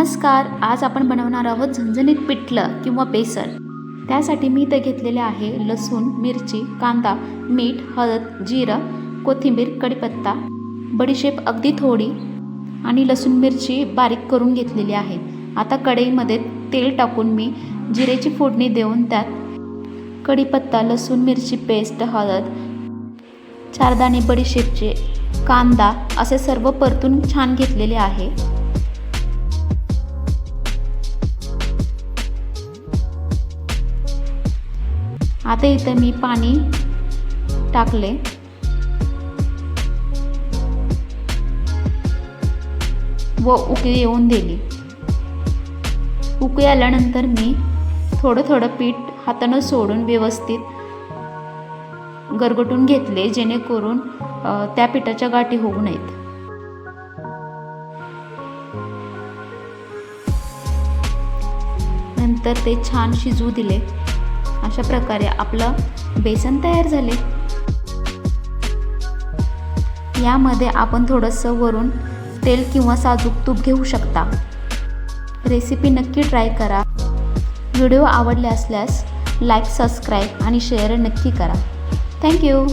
नमस्कार आज आपण बनवणार आहोत झणझणीत पिठलं किंवा बेसन. त्यासाठी मी इथं घेतलेले आहे लसूण मिरची कांदा मीठ हळद जिरं कोथिंबीर कढीपत्ता बडीशेप अगदी थोडी आणि लसूण मिरची बारीक करून घेतलेली आहे. आता कढईमध्ये तेल टाकून मी जिरेची फोडणी देऊन त्यात कढीपत्ता लसूण मिरची पेस्ट हळद चारदाणे बडीशेपचे कांदा असे सर्व परतून छान घेतलेले आहे. आता इथं मी पाणी टाकले. व उकळी येऊन दिली. उकळी आल्यानंतर मी थोडं थोडं पीठ हातानं सोडून व्यवस्थित गरगटून घेतले जेणेकरून त्या पिठाच्या गाठी होऊ नयेत. नंतर ते छान शिजवू दिले. अशा प्रकारे आपलं बेसन तयार झाले. यामध्ये आपण थोडंसं वरून तेल किंवा साजूक तूप घेऊ शकता. रेसिपी नक्की ट्राय करा. व्हिडिओ आवडले असल्यास लाईक सबस्क्राईब आणि शेअर नक्की करा. थँक्यू